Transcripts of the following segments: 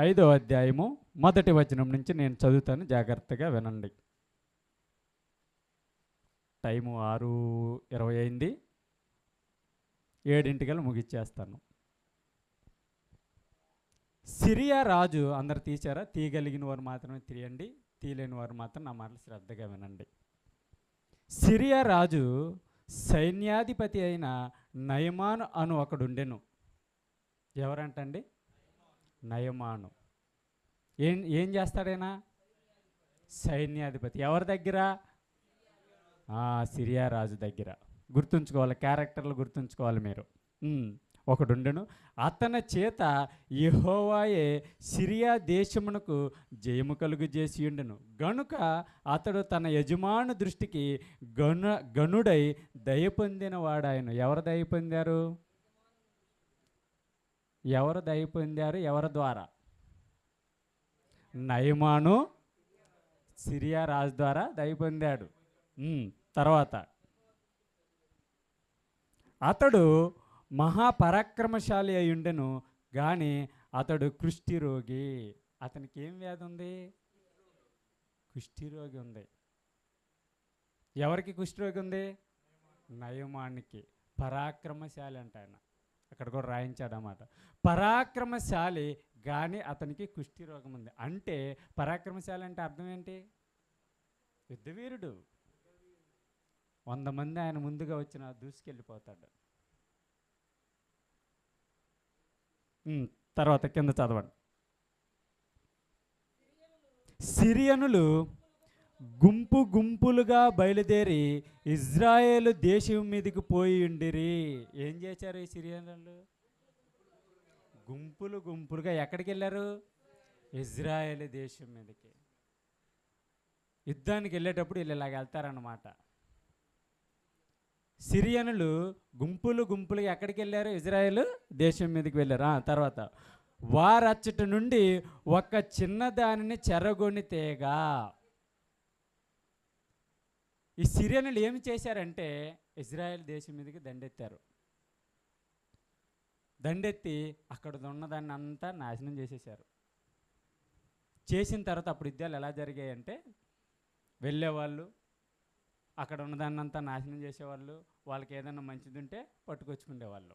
ఐదో అధ్యాయము మొదటి వచనం నుంచి నేను చదువుతాను. జాగ్రత్తగా వినండి. టైము ఆరు ఇరవై అయింది. ఏడింటికల్లా ముగిచ్చేస్తాను. సిరియా రాజు అందరు తీశారా? తీయగలిగిన వారు మాత్రమే తీయండి. తీయలేని వారు మాత్రం నా మాటలు శ్రద్ధగా వినండి. సిరియా రాజు సైన్యాధిపతి అయిన నయమాను అను ఒకడుండెను ఎవరంటండి? నయమాను. ఏం ఏం చేస్తాడైనా సైన్యాధిపతి. ఎవరి దగ్గర? సిరియా రాజు దగ్గర. గుర్తుంచుకోవాలి క్యారెక్టర్లు గుర్తుంచుకోవాలి మీరు. ఒకడుండెను. అతని చేత యహోవాయే సిరియా దేశమునకు జయము కలుగు చేసి ఉండెను. గనుక అతడు తన యజమాను దృష్టికి గను గనుడై దయ పొందిన వాడాయను ఎవరు దయ పొందారు? ఎవరు దయ పొందారు? ఎవరి ద్వారా? నయమాను సిరియా రాజు ద్వారా దయ పొందాడు. తర్వాత. అతడు మహాపరాక్రమశాలి అయి ఉండెను కానీ అతడు కుష్టి రోగి అతనికి ఏం వ్యాధి ఉంది? కుష్టి రోగి ఉంది. ఎవరికి కుష్టి రోగి ఉంది? నయమానికి. పరాక్రమశాలి అంట ఆయన. అక్కడ కూడా రాయించాడు పరాక్రమశాలి కానీ అతనికి కుష్టి రోగం ఉంది. అంటే పరాక్రమశాలి అంటే అర్థం ఏంటి? యుద్ధవీరుడు. వంద మంది ఆయన ముందుగా వచ్చిన దూసుకెళ్ళిపోతాడు. తర్వాత కింద చదవండి. సిరియనులు గుంపు గుంపులుగా బయలుదేరి ఇజ్రాయేల్ దేశం మీదకి పోయి ఉండిరి. ఏం చేశారు ఈ సిరియనులు? గుంపులు గుంపులుగా ఎక్కడికి వెళ్ళారు? ఇజ్రాయేల్ దేశం మీదకి. యుద్ధానికి వెళ్ళేటప్పుడు వీళ్ళు ఇలాగ వెళ్తారన్నమాట. సిరియనులు గుంపులు గుంపులుగా ఎక్కడికి వెళ్ళారు? ఇజ్రాయెల్ దేశం మీదకి వెళ్ళారు. ఆ, తర్వాత వారచ్చట నుండి ఒక చిన్నదానిని చెరగొని తేగా ఈ సిరియనులు ఏమి చేశారంటే ఇజ్రాయెల్ దేశం మీదకి దండెత్తారు. దండెత్తి అక్కడ ఉన్నదాన్ని అంతా నాశనం చేసేసారు చేసిన తర్వాత అప్పుడు యుద్ధాలు ఎలా జరిగాయంటే వెళ్ళేవాళ్ళు అక్కడ ఉన్నదాన్ని అంతా నాశనం చేసేవాళ్ళు వాళ్ళకి ఏదైనా మంచిది ఉంటే పట్టుకొచ్చుకునేవాళ్ళు.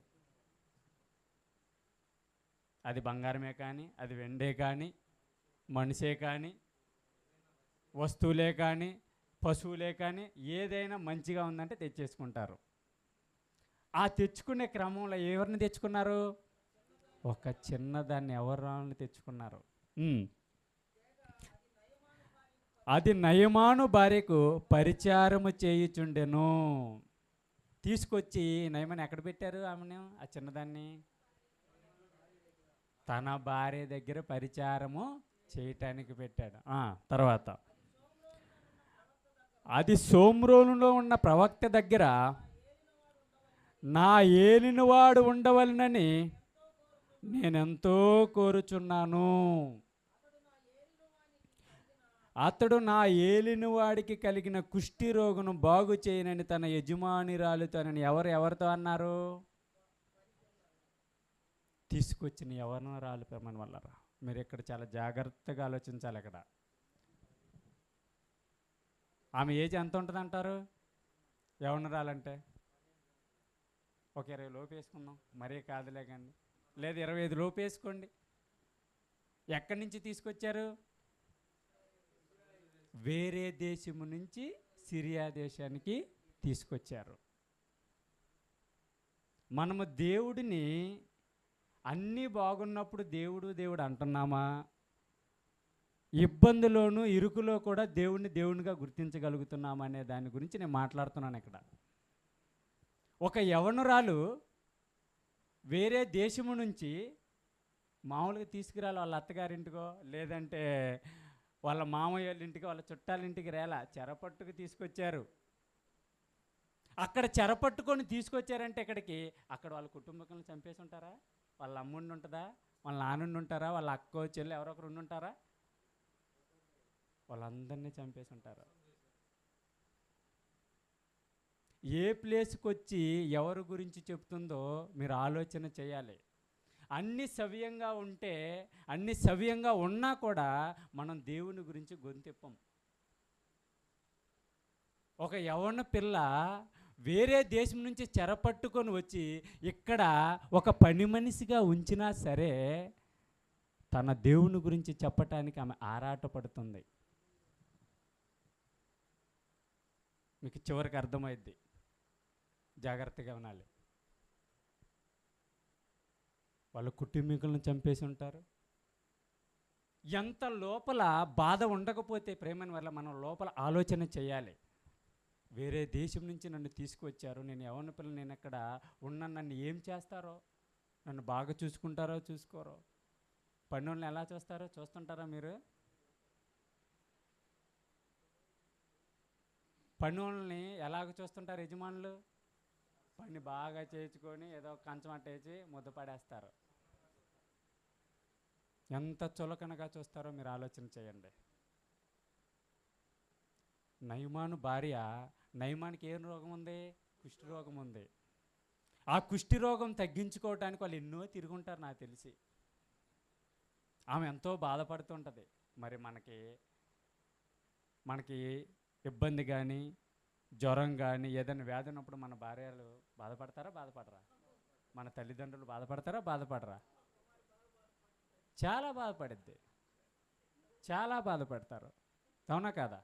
అది బంగారమే కానీ అది వెండే కానీ మనిషే కానీ వస్తువులే కానీ పశువులే కానీ ఏదైనా మంచిగా ఉందంటే తెచ్చేసుకుంటారు. ఆ తెచ్చుకునే క్రమంలో ఎవరిని తెచ్చుకున్నారు? ఒక చిన్నదాన్ని ఎవరిని తెచ్చుకున్నారు. అది నయమాను భార్యకు పరిచారము చేయుచుండెను. తీసుకొచ్చి నయమని ఎక్కడ పెట్టారు ఆమెను ఆ చిన్నదాన్ని? తన భార్య దగ్గర పరిచారము చేయటానికి పెట్టాడు. తర్వాత. అది సోమ్రోనులో ఉన్న ప్రవక్త దగ్గర నా ఏలినవాడు ఉండవలనని నేనెంతో కోరుచున్నాను. అతడు నా ఏలినవాడికి కలిగిన కుష్టి రోగును బాగు చేయనని తన యజమానిరాలుతోనని ఎవరు ఎవరితో అన్నారు? తీసుకొచ్చిన ఎవరినో రాలిపోయి మన వల్ల మీరు ఇక్కడ చాలా జాగ్రత్తగా ఆలోచించాలి ఇక్కడ ఆమె ఏజ్ ఎంత ఉంటుంది అంటారు ఎవరిని రాలంటే? ఒక ఇరవై లోపు వేసుకుందాం. మరీ కాదులే కానీ. లేదు ఇరవై ఐదు లోపు వేసుకోండి. ఎక్కడి నుంచి తీసుకొచ్చారు? వేరే దేశము నుంచి సిరియా దేశానికి తీసుకొచ్చారు. మనము దేవుడిని అన్నీ బాగున్నప్పుడు దేవుడు దేవుడు అంటున్నామా? ఇబ్బందిలోనూ ఇరుకులో కూడా దేవుణ్ణి దేవునిగా గుర్తించగలుగుతున్నామనే దాని గురించి నేను మాట్లాడుతున్నాను ఇక్కడ. ఒక యవనురాలు వేరే దేశము నుంచి మామూలుగా తీసుకురాలి వాళ్ళ అత్తగారింటికో లేదంటే వాళ్ళ మామయ్య వాళ్ళ ఇంటికి వాళ్ళ చుట్టాలింటికి రేలా చెరపట్టుకు తీసుకొచ్చారు. అక్కడ చెరపట్టుకొని తీసుకొచ్చారంటే ఇక్కడికి అక్కడ వాళ్ళ కుటుంబకులను చంపేసి ఉంటారా? వాళ్ళ అమ్ముండి ఉంటుందా? వాళ్ళ నానుండి ఉంటారా? వాళ్ళ అక్కో చెల్లి ఎవరో ఒకరు ఉండి ఉంటారా? వాళ్ళందరినీ చంపేసి ఉంటారు ఏ ప్లేస్కి వచ్చి ఎవరి గురించి చెప్తుందో మీరు ఆలోచన చేయాలి. అన్ని సవ్యంగా ఉంటే అన్ని సవ్యంగా ఉన్నా కూడా మనం దేవుని గురించి గొంతెప్పం ఒక యవన పిల్ల వేరే దేశం నుంచి చెరపట్టుకొని వచ్చి ఇక్కడ ఒక పని మనిషిగా ఉంచినా సరే తన దేవుని గురించి చెప్పటానికి ఆమె ఆరాటపడుతుంది. మీకు చివరికి అర్థమైద్ది. జాగ్రత్తగా వినాలి. వాళ్ళ కుటుంబీకులను చంపేసి ఉంటారు. ఎంత లోపల బాధ ఉండకపోతే ప్రేమని వల్ల మనం లోపల ఆలోచన చేయాలి. వేరే దేశం నుంచి నన్ను తీసుకువచ్చారు. నేను ఎవరిని పిల్లలు నేను ఎక్కడ ఉన్న నన్ను ఏం చేస్తారో? నన్ను బాగా చూసుకుంటారో చూసుకోరో? పన్నులను ఎలా చూస్తారో చూస్తుంటారా మీరు? పనులని ఎలాగ చూస్తుంటారు యజమానులు? పని బాగా చేయించుకొని ఏదో కంచం అట్టేసి ముద్ద పడేస్తారు. ఎంత చులకనగా చూస్తారో మీరు ఆలోచన చేయండి. నయమాను భార్య నయమానికి ఏం రోగం ఉంది? కుష్టి రోగం ఉంది. ఆ కుష్టి రోగం తగ్గించుకోవడానికి వాళ్ళు ఎన్నో తిరుగుంటారు నాకు తెలిసి. ఆమె ఎంతో బాధపడుతుంటుంది మరి మనకి మనకి ఇబ్బంది కానీ జ్వరం కానీ ఏదైనా వ్యాధి ఉన్నప్పుడు మన భార్యలు బాధపడతారా బాధపడరా? మన తల్లిదండ్రులు బాధపడతారా బాధపడరా? చాలా బాధపడిద్ది. చాలా బాధపడతారు. అవునా కాదా?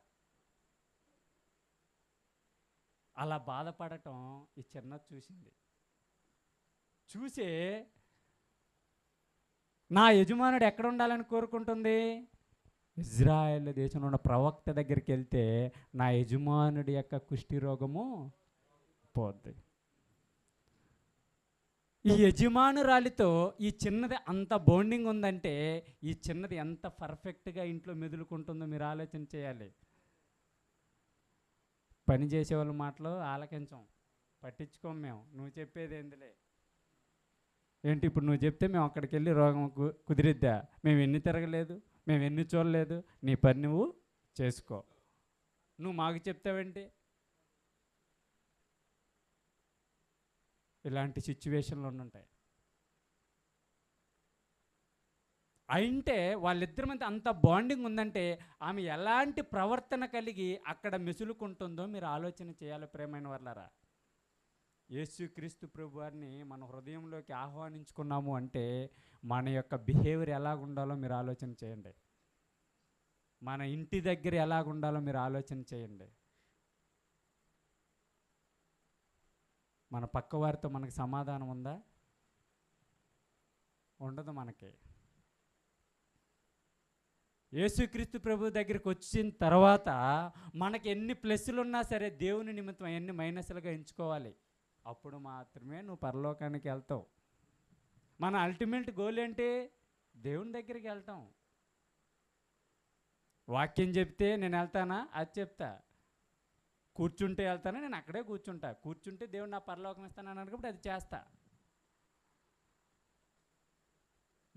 అలా బాధపడటం ఈ చిన్న చూసింది. చూసే నా యజమానుడు ఎక్కడ ఉండాలని కోరుకుంటుంది? ఇజ్రాయెల్ దేశంలో ఉన్న ప్రవక్త దగ్గరికి వెళ్తే నా యజమానుడి యొక్క కుష్టి రోగము పోద్ది. ఈ యజమానురాలితో ఈ చిన్నది అంత బాండింగ్ ఉందంటే ఈ చిన్నది ఎంత పర్ఫెక్ట్గా ఇంట్లో మెదులుకుంటుందో మీరు ఆలోచన చేయాలి. పని చేసే వాళ్ళ మాటలు ఆలకించం. పట్టించుకోం మేము. నువ్వు చెప్పేది ఏందిలే? ఏంటి ఇప్పుడు నువ్వు చెప్తే మేము అక్కడికి వెళ్ళి రోగం కు- కుదిరిద్దా? మేము ఎన్ని తిరగలేదు? మేము ఎన్ని చూడలేదు? నీ పని నువ్వు చేసుకో. నువ్వు మాకు చెప్తావేంటి? ఇలాంటి సిచ్యువేషన్లు ఉంటాయి. అయింటే వాళ్ళిద్దరి మధ్య అంత బాండింగ్ ఉందంటే ఆమె ఎలాంటి ప్రవర్తన కలిగి అక్కడ మెసులుకుంటుందో మీరు ఆలోచన చేయాలి ప్రేమైన వాళ్ళరా యేసుక్రీస్తు ప్రభు వారిని మన హృదయంలోకి ఆహ్వానించుకున్నాము అంటే మన యొక్క బిహేవియర్ ఎలాగ ఉండాలో మీరు ఆలోచన చేయండి. మన ఇంటి దగ్గర ఎలాగ ఉండాలో మీరు ఆలోచన చేయండి. మన పక్క వారితో మనకు సమాధానం ఉందా? ఉండదు మనకి. యేసుక్రీస్తు ప్రభు దగ్గరికి వచ్చిన తర్వాత మనకి ఎన్ని ప్లస్లు ఉన్నా సరే దేవుని నిమిత్తం ఎన్ని మైనస్లుగా ఎంచుకోవాలి? అప్పుడు మాత్రమే నువ్వు పరలోకానికి వెళ్తావు. మన అల్టిమేట్ గోల్ ఏంటి? దేవుని దగ్గరికి వెళ్తాం. వాక్యం చెప్తే నేను వెళ్తానా? అది చెప్తా. కూర్చుంటే వెళ్తానా? నేను అక్కడే కూర్చుంటా. కూర్చుంటే దేవుడు నా పరలోకం ఇస్తానని అనుకుంటే అది చేస్తా.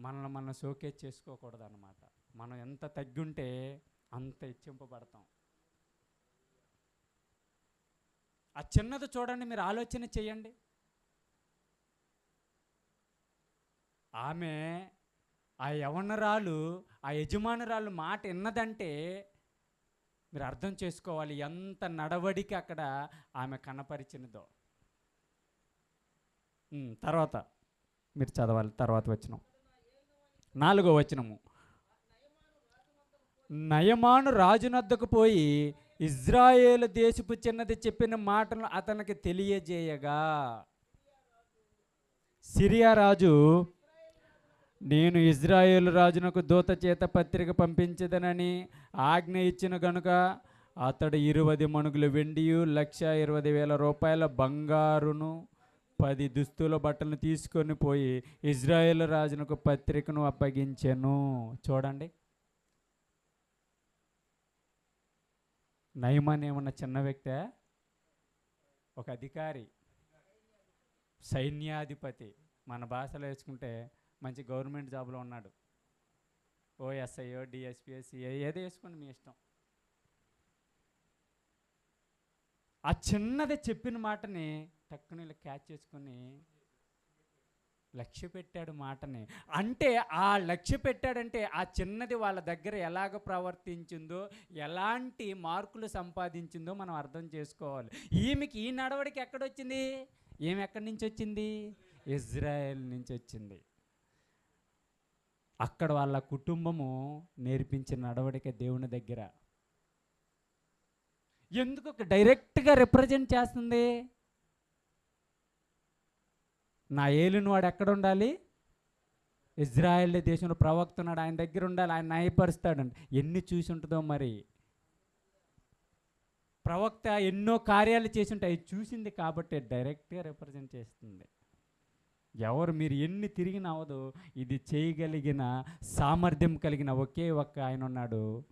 మనల్ని మనం సోకేజ్ చేసుకోకూడదు అనమాట మనం ఎంత తగ్గుంటే అంత హెచ్చింపబడతాం. ఆ చిన్నది చూడండి మీరు ఆలోచన చేయండి. ఆమె ఆ యవనరాలు ఆ యజమానురాలు మాట విన్నదంటే మీరు అర్థం చేసుకోవాలి ఎంత నడవడికి అక్కడ ఆమె కనపరిచినదో. తర్వాత మీరు చదవాలి తర్వాత వచ్చినాం నాలుగో వచనము. నయమాను రాజునద్దకు పోయి ఇజ్రాయేల్ దేశపు చిన్నది చెప్పిన మాటలు అతనికి తెలియజేయగా. సిరియా రాజు నేను ఇజ్రాయేల్ రాజునకు దూత చేత పత్రిక పంపించదనని ఆజ్ఞ ఇచ్చిన గనుక అతడు ఇరవై మణుగులు వెండియు లక్ష ఇరవై వేల రూపాయల బంగారును పది దుస్తుల బట్టలను తీసుకొని పోయి ఇజ్రాయేల్ రాజునకు పత్రికను అప్పగించాను. చూడండి. నయమాన్ ఏమన్నా చిన్న వ్యక్తే? ఒక అధికారి. సైన్యాధిపతి. మన భాషలో వేసుకుంటే మంచి గవర్నమెంట్ జాబ్లో ఉన్నాడు. ఓ ఎస్ఐఓ డిఎస్పిఓ సిఐ ఏదో వేసుకోండి మీ ఇష్టం. ఆ చిన్నది చెప్పిన మాటని టక్కుని ఇలా క్యాచ్ చేసుకొని లక్ష్య పెట్టాడు మాటని. అంటే ఆ లక్ష్య పెట్టాడంటే ఆ చిన్నది వాళ్ళ దగ్గర ఎలాగ ప్రవర్తించిందో ఎలాంటి మార్కులు సంపాదించిందో మనం అర్థం చేసుకోవాలి. ఈమెకి ఈ నడవడికి ఎక్కడొచ్చింది? ఈమె ఎక్కడి నుంచి వచ్చింది ఇజ్రాయెల్ నుంచి వచ్చింది అక్కడ వాళ్ళ కుటుంబము నేర్పించిన నడవడిక దేవుని దగ్గర. ఎందుకు డైరెక్ట్గా రిప్రజెంట్ చేస్తుంది? నా ఏలిని వాడు ఎక్కడ ఉండాలి ఇజ్రాయెల్ దేశంలో ప్రవక్త ఉన్నాడు ఆయన దగ్గర ఉండాలి ఆయన నయపరుస్తాడండి ఎన్ని చూసి ఉంటుందో మరి. ప్రవక్త ఎన్నో కార్యాలు చేసి ఉంటాయి చూసింది కాబట్టి డైరెక్ట్గా రిప్రజెంట్ చేస్తుంది. ఎవరు మీరు ఎన్ని తిరిగిన అవదు ఇది చేయగలిగిన సామర్థ్యం కలిగిన ఒకే ఒక్క ఆయన ఉన్నాడు.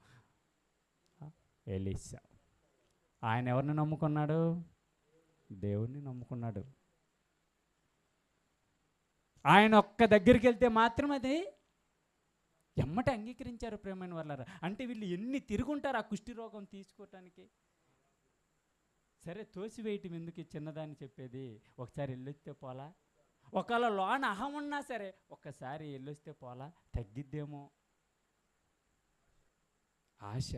ఎలీసా. ఆయన ఎవరిని నమ్ముకున్నాడు? దేవుణ్ణి నమ్ముకున్నాడు. ఆయన ఒక్క దగ్గరికి వెళ్తే మాత్రం అది ఎమ్మట అంగీకరించారు ప్రేమైన వాళ్ళారా అంటే వీళ్ళు ఎన్ని తిరుగుంటారు ఆ కుష్టి రోగం తీసుకోవటానికి సరే తోసివేయటం ఎందుకు చిన్నదాన్ని చెప్పేది? ఒకసారి వెళ్ళొస్తే పోలా? ఒకవేళ లోన అహం ఉన్నా సరే ఒక్కసారి వెళ్ళొస్తే పోలా? తగ్గిద్దేమో? ఆశ.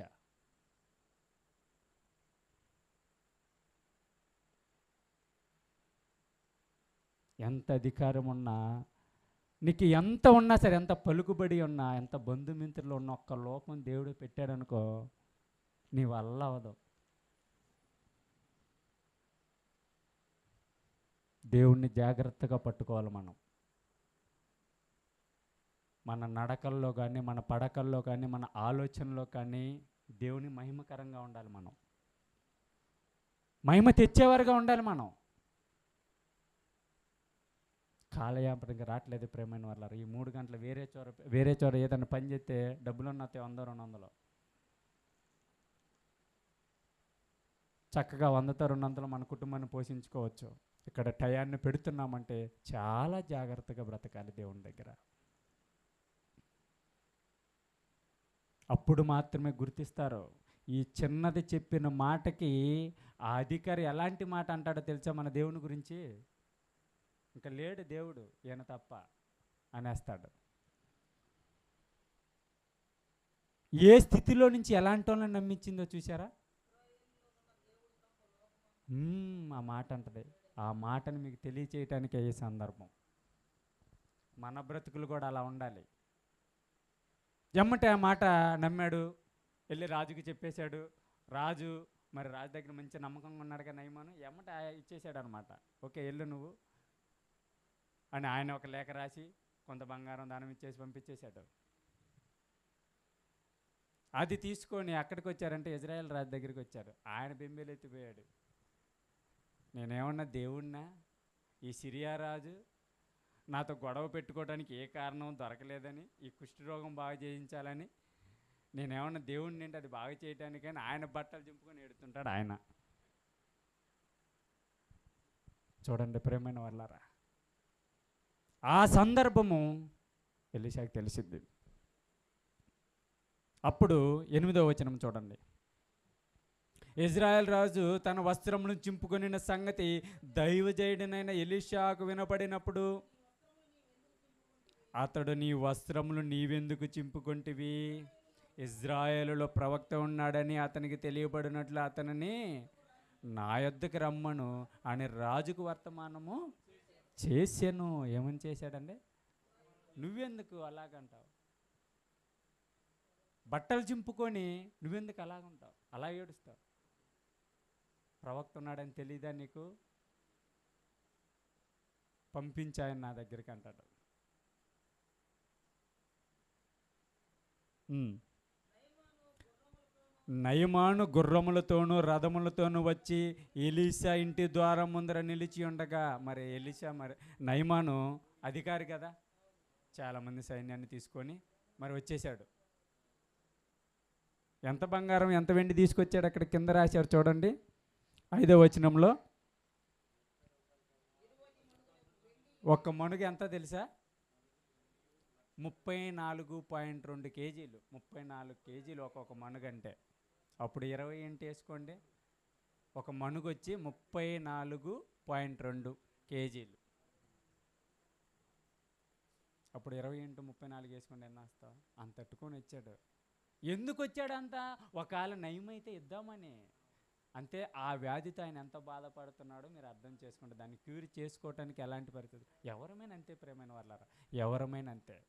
ఎంత అధికారం ఉన్నా నీకు ఎంత ఉన్నా సరే ఎంత పలుకుబడి ఉన్నా ఎంత బంధుమిత్రులు ఉన్న ఒక్క లోపం దేవుడు పెట్టాడనుకో నీ వల్ల అవదు దేవుణ్ణి జాగ్రత్తగా పట్టుకోవాలి మనం. మన నడకల్లో కానీ మన పడకల్లో కానీ మన ఆలోచనలో కానీ దేవుని మహిమకరంగా ఉండాలి మనం. మహిమ తెచ్చేవారుగా ఉండాలి మనం. కాలయాపనకి రావట్లేదు ప్రేమైన వాళ్ళ ఈ మూడు గంటలు వేరే చోర వేరే చోర ఏదైనా పని చేస్తే డబ్బులు ఉన్నతే వంద రెండు వందలు. చక్కగా వందతో రెండు వందలు మన కుటుంబాన్ని పోషించుకోవచ్చు. ఇక్కడ టయాన్ని పెడుతున్నామంటే చాలా జాగ్రత్తగా బ్రతకాలి దేవుని దగ్గర. అప్పుడు మాత్రమే గుర్తిస్తారు. ఈ చిన్నది చెప్పిన మాటకి ఆ అధికారి ఎలాంటి మాట అంటాడో తెలుసా మన దేవుని గురించి? ఇంకా లేడు దేవుడు ఈయన తప్ప అనేస్తాడు. ఏ స్థితిలో నుంచి ఎలాంటి వాళ్ళని నమ్మించిందో చూసారా ఆ మాట అంటది. ఆ మాటను మీకు తెలియచేయటానికి అయ్యే సందర్భం. మన బ్రతుకులు కూడా అలా ఉండాలి. ఎమ్మటే ఆ మాట నమ్మాడు వెళ్ళి రాజుకి చెప్పేశాడు. రాజు మరి రాజు దగ్గర మంచి నమ్మకంగా ఉన్నాడు కదా నయమాను? ఎమ్మట ఇచ్చేసాడు అనమాట ఓకే వెళ్ళు నువ్వు. అని ఆయన ఒక లేఖ రాసి కొంత బంగారం దానం ఇచ్చేసి పంపించేశాడు. అది తీసుకొని అక్కడికి వచ్చారంటే ఇజ్రాయెల్ రాజు దగ్గరికి వచ్చారు. ఆయన బెంబేలు ఎత్తిపోయాడు. నేనేమన్నా దేవుణ్ణా? ఈ సిరియా రాజు నాతో గొడవ పెట్టుకోవడానికి ఏ కారణం దొరకలేదని ఈ కుష్ఠరోగం బాగా చేయించాలని నేనేమన్నా దేవుణ్ణి అంటే అది బాగా చేయటానికని ఆయన బట్టలు చింపుకొని ఎడుతుంటాడు ఆయన. చూడండి ప్రేమైన వాళ్ళారా. ఆ సందర్భము ఎలిషాకి తెలిసింది అప్పుడు ఎనిమిదో వచనం చూడండి. ఇజ్రాయెల్ రాజు తన వస్త్రమును చింపుకొనిన సంగతి దైవజయుడినైన ఎలిషాకు వినపడినప్పుడు అతడు నీ వస్త్రములు నీవెందుకు చింపుకొంటివి? ఇజ్రాయేలులో ప్రవక్త ఉన్నాడని అతనికి తెలియబడినట్లు అతనిని నా యొద్దకు రమ్మను అని రాజుకు వర్తమానము చేశాను ఏమని చేశాడండి నువ్వెందుకు అలాగంటావు? బట్టలు చింపుకొని నువ్వెందుకు అలాగుంటావు? అలా ఏడుస్తావు? ప్రవక్త ఉన్నాడని తెలియదా నీకు పంపించాయని నా దగ్గరికి అంటాడు. నయమాను గుర్రములతోనూ రథములతోనూ వచ్చి ఎలీసా ఇంటి ద్వారం ముందర నిలిచి ఉండగా మరి ఎలీసా మరి నయమాను అధికారి కదా? చాలామంది సైన్యాన్ని తీసుకొని మరి వచ్చేసాడు ఎంత బంగారం ఎంత వెండి తీసుకొచ్చాడు అక్కడ కింద రాశారు చూడండి. ఐదో వచనంలో ఒక్క మణుగు ఎంత తెలుసా? ముప్పై నాలుగు పాయింట్ రెండు కేజీలు ముప్పై నాలుగు కేజీలు ఒక్కొక్క మణుగంటే. అంటే అప్పుడు ఇరవై ఏంటి వేసుకోండి? ఒక మణుగు వచ్చి ముప్పై నాలుగు పాయింట్ రెండు కేజీలు. అప్పుడు ఇరవై ఇంటూ ముప్పై నాలుగు వేసుకోండి ఎన్న వస్తావు అంత తట్టుకొని వచ్చాడు. ఎందుకు వచ్చాడు అంత? ఒకవేళ నయమైతే ఇద్దామని. అంతే ఆ వ్యాధితో ఆయన ఎంత బాధపడుతున్నాడో మీరు అర్థం చేసుకోండి దాన్ని క్యూర్ చేసుకోవటానికి ఎలాంటి పరిస్థితి? ఎవరమైనా అంతే ప్రేమైన వాళ్ళారా? ఎవరమైనా అంతే.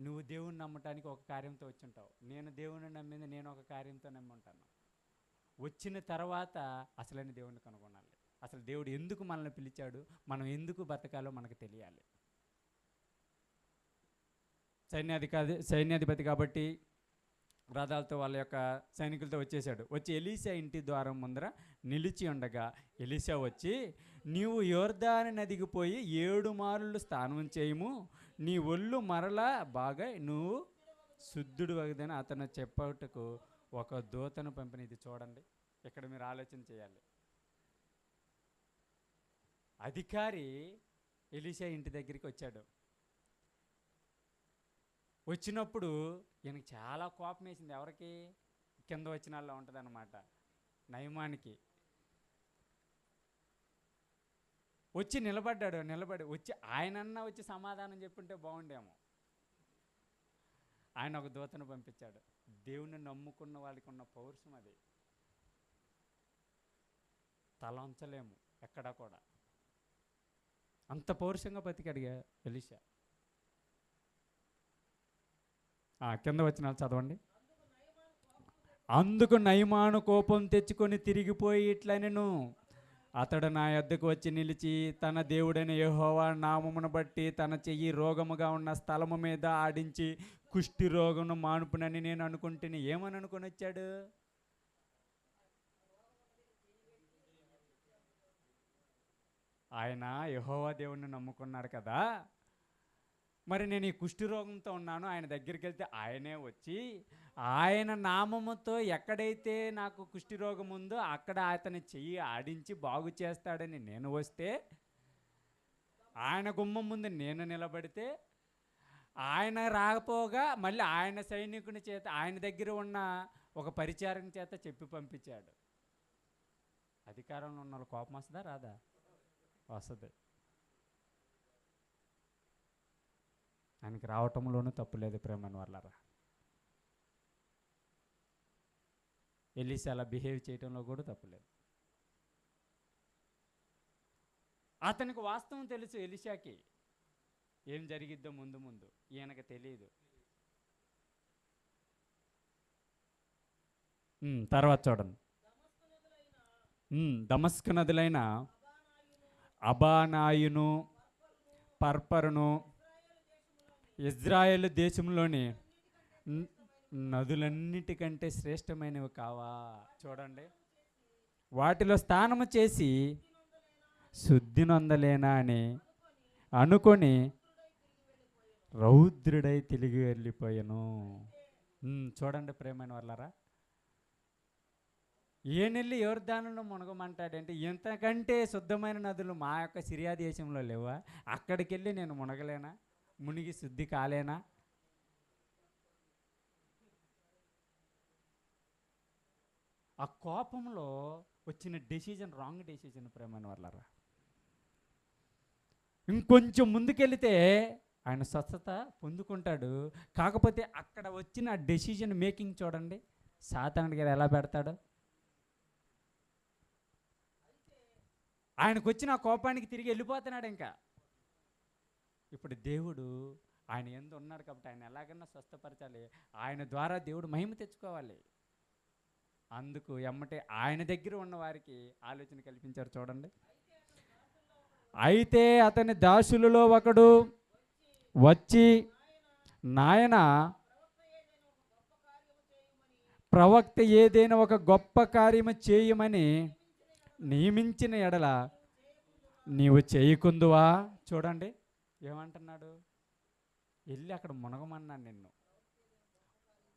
నువ్వు దేవుణ్ణి నమ్మటానికి ఒక కార్యంతో వచ్చి ఉంటావు నేను దేవుణ్ణి నమ్మింది నేను ఒక కార్యంతో నమ్మి ఉంటాను వచ్చిన తర్వాత అసలైన దేవుణ్ణి కనుగొనాలి. అసలు దేవుడు ఎందుకు మనల్ని పిలిచాడు? మనం ఎందుకు బతకాలో మనకు తెలియాలి. సైన్యాధికారి సైన్యాధిపతి కాబట్టి రథాలతో వాళ్ళ యొక్క సైనికులతో వచ్చేసాడు వచ్చి ఎలీసా ఇంటి ద్వారం ముందర నిలిచి ఉండగా ఎలీసా వచ్చి నీవు యోర్దాని నదికి పోయి ఏడు మారులు స్నానం చేయము. నీ ఒళ్ళు మరలా బాగా నువ్వు శుద్ధుడు వగదని అతను చెప్పటకు ఒక దూతను పంపిన ఇది చూడండి. ఇక్కడ మీరు ఆలోచన చేయాలి. అధికారి ఎలీషా ఇంటి దగ్గరికి వచ్చాడు. వచ్చినప్పుడు ఈయనకి చాలా కోపం వేసింది ఎవరికి? కింద వచ్చిన వాళ్ళ ఉంటుంది అనమాట నయమానికి. వచ్చి నిలబడ్డాడు నిలబడి వచ్చి ఆయనన్నా వచ్చి సమాధానం చెప్పుంటే బాగుండేమో. ఆయన ఒక దూతను పంపించాడు. దేవుని నమ్ముకున్న వాళ్ళకి ఉన్న పౌరుషం అది. తల ఉంచలేము ఎక్కడా కూడా. అంత పౌరుషంగా బతికడిగా ఎలిషా. ఆ, కింద వచ్చిన వాళ్ళు చదవండి. అందుకు నయమాను కోపం తెచ్చుకొని తిరిగిపోయి ఇట్లా నేను అతడు నా యొద్దకు వచ్చి నిలిచి తన దేవుడైన యహోవా నామమును బట్టి తన చెయ్యి రోగముగా ఉన్న స్థలము మీద ఆడించి కుష్టి రోగమును మానుపునని నేను అనుకుంటుని ఏమని అనుకుని వచ్చాడు? ఆయన యహోవా దేవుణ్ణి నమ్ముకున్నాడు కదా. మరి నేను ఈ కుష్టి రోగంతో ఉన్నాను ఆయన దగ్గరికి వెళ్తే ఆయనే వచ్చి ఆయన నామముతో ఎక్కడైతే నాకు కుష్టి రోగం ఉందో అక్కడ అతని చెయ్యి ఆడించి బాగు చేస్తాడని నేను వస్తే ఆయన గుమ్మం ముందు నేను నిలబడితే ఆయన రాకపోగా మళ్ళీ ఆయన సైనికుని చేత ఆయన దగ్గర ఉన్న ఒక పరిచారం చేత చెప్పి పంపించాడు. అధికారంలో ఉన్న కోపం వస్తుందా? రాదా? వస్తుంది. ఆయనకి రావటంలోనూ తప్పులేదు ప్రేమను వాళ్ళరా ఎల్లిసి అలా బిహేవ్ చేయటంలో కూడా తప్పులేదు అతనికి వాస్తవం తెలుసు ఎలిషాకి. ఏం జరిగిద్దో ముందు ముందు ఈయనకి తెలియదు తర్వాత చూడండి. దమస్క దమస్కు నదులైన అబానాయును పర్పరును ఇజ్రాయెల్ దేశంలోని నదులన్నిటికంటే శ్రేష్టమైనవి కావా? చూడండి. వాటిలో స్నానము చేసి శుద్ధి నొందలేనా అని అనుకొని రౌద్రుడై తిరిగి వెళ్ళిపోయాను. చూడండి ప్రేమైన వాళ్ళరా ఏ నెల్లి యోర్దానులో మునగమంటాడంటే ఇంతకంటే శుద్ధమైన నదులు మా యొక్క సిరియా దేశంలో లేవా? అక్కడికి వెళ్ళి నేను మునగలేనా? మునిగి శుద్ధి కాలేనా? ఆ కోపంలో వచ్చిన డెసిజన్ రాంగ్ డెసిజన్ ప్రేమైన వాళ్ళరా? ఇంకొంచెం ముందుకెళ్తే ఆయన స్వస్థత పొందుకుంటాడు. కాకపోతే అక్కడ వచ్చిన డెసిజన్ మేకింగ్ చూడండి సాతానుడి గారు ఎలా పెడతాడు? ఆయనకు వచ్చిన ఆ కోపానికి తిరిగి వెళ్ళిపోతున్నాడు ఇంకా. ఇప్పుడు దేవుడు ఆయన ఎందు ఉన్నాడు కాబట్టి ఆయన ఎలాగన్నా స్వస్థపరచాలి. ఆయన ద్వారా దేవుడు మహిమ తెచ్చుకోవాలి. అందుకు ఎమ్మటే ఆయన దగ్గర ఉన్న వారికి ఆలోచన కల్పించారు చూడండి. అయితే అతని దాసులలో ఒకడు వచ్చి నాయన ప్రవక్త ఏదైనా ఒక గొప్ప కార్యము చేయమని నియమించిన ఎడల నీవు చేయకుందువా? చూడండి. ఏమంటున్నాడు? వెళ్ళి అక్కడ మునగమన్నాను నిన్ను.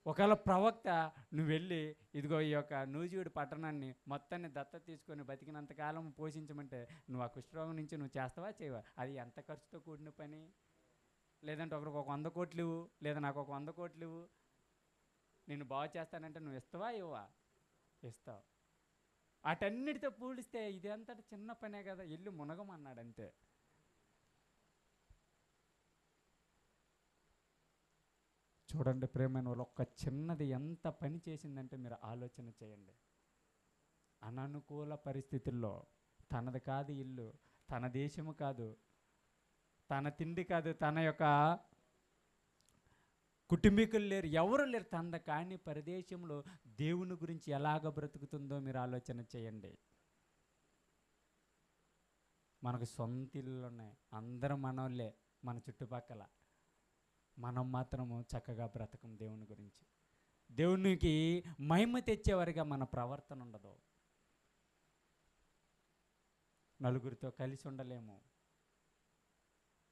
ఒకవేళ ప్రవక్త నువ్వు వెళ్ళి ఇదిగో ఈ యొక్క నూజివీడు పట్టణాన్ని మొత్తాన్ని దత్త తీసుకొని బతికినంతకాలం పోషించమంటే నువ్వు ఆ కుష్ఠరోగం నుంచి నువ్వు చేస్తావా చేయవా? అది ఎంత ఖర్చుతో కూడిన పని? లేదంటే ఒకరికి ఒక వంద కోట్లు ఇవ్వు లేదా నాకు ఒక వంద కోట్లు ఇవ్వు. నేను బాగు చేస్తానంటే నువ్వు ఇస్తావా ఇవ్వవా? ఇస్తావు. వాటన్నిటితో పూడిస్తే ఇదంతటి చిన్న పనే కదా వెళ్ళి మునగమన్నాడు అంతే చూడండి ప్రేమైన వాళ్ళు ఒక్క చిన్నది ఎంత పని చేసిందంటే మీరు ఆలోచన చేయండి. అననుకూల పరిస్థితుల్లో తనది కాదు ఇల్లు తన దేశము కాదు తన తిండి కాదు తన యొక్క కుటుంబీకులు లేరు ఎవరు లేరు తన కాని ప్రదేశంలో దేవుని గురించి ఎలాగ బ్రతుకుతుందో మీరు ఆలోచన చేయండి. మనకు సొంత ఇల్లు ఉన్నాయి అందరం మనోళ్ళే మన చుట్టుపక్కల. మనం మాత్రము చక్కగా బ్రతకం దేవుని గురించి. దేవునికి మహిమ తెచ్చేవారిగా మన ప్రవర్తన ఉండదు. నలుగురితో కలిసి ఉండలేము.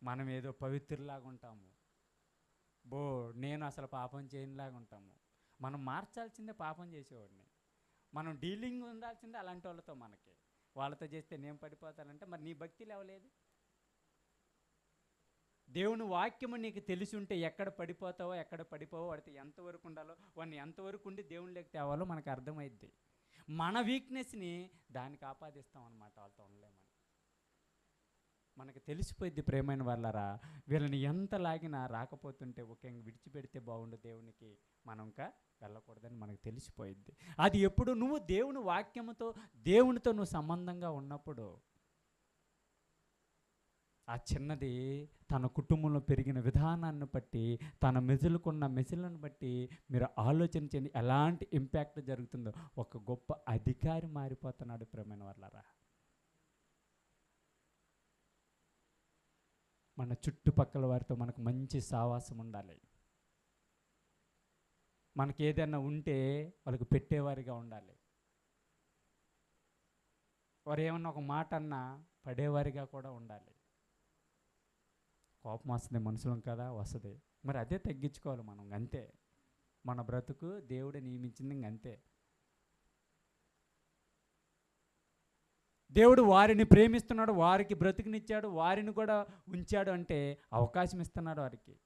మనం ఏదో పవిత్రులాగా ఉంటాము. బో నేను అసలు పాపం చేయనిలాగా ఉంటాము. మనం మార్చాల్సిందే పాపం చేసేవాడిని. మనం డీలింగ్ ఉండాల్సిందే అలాంటి వాళ్ళతో మనకి. వాళ్ళతో చేస్తే నేను పడిపోతానంటే మరి నీ భక్తి లేవలేదు? దేవుని వాక్యము నీకు తెలిసి ఉంటే ఎక్కడ పడిపోతావో ఎక్కడ పడిపోవో వాడితే ఎంతవరకు ఉండాలో వాడిని ఎంతవరకు ఉండి దేవునిలోకి తేవాలో మనకు అర్థమైద్ది. మన వీక్నెస్ని దానికి ఆపాదిస్తాం అనమాట వాళ్ళతో ఉండలేమని. మనకు తెలిసిపోయింది ప్రేమైన వాళ్ళరా వీళ్ళని ఎంత లాగినా రాకపోతుంటే ఒకే విడిచిపెడితే బాగుండు దేవునికి మనం ఇంకా వెళ్ళకూడదని మనకు తెలిసిపోయింది అది ఎప్పుడు నువ్వు దేవుని వాక్యముతో దేవునితో నువ్వు సంబంధంగా ఉన్నప్పుడు ఆ చిన్నది తన కుటుంబంలో పెరిగిన విధానాన్ని బట్టి తన మెజులుకున్న మెజులను బట్టి మీరు ఆలోచన చేయండి ఎలాంటి ఇంపాక్ట్ జరుగుతుందో ఒక గొప్ప అధికారి మారిపోతున్నాడు ప్రేమైన వాళ్ళరా మన చుట్టుపక్కల వారితో మనకు మంచి సావాసం ఉండాలి. మనకి ఏదైనా ఉంటే వాళ్ళకి పెట్టేవారిగా ఉండాలి. వారు ఏమన్నా ఒక మాట అన్నా పడేవారిగా కూడా ఉండాలి. కోపం వస్తుంది మనుషులం కదా వస్తుంది. మరి అదే తగ్గించుకోవాలి మనం అంతే. మన బ్రతుకు దేవుడు నియమించింది ఇంక అంతే. దేవుడు వారిని ప్రేమిస్తున్నాడు వారికి బ్రతుకునిచ్చాడు వారిని కూడా ఉంచాడు అంటే అవకాశం ఇస్తున్నాడు వారికి.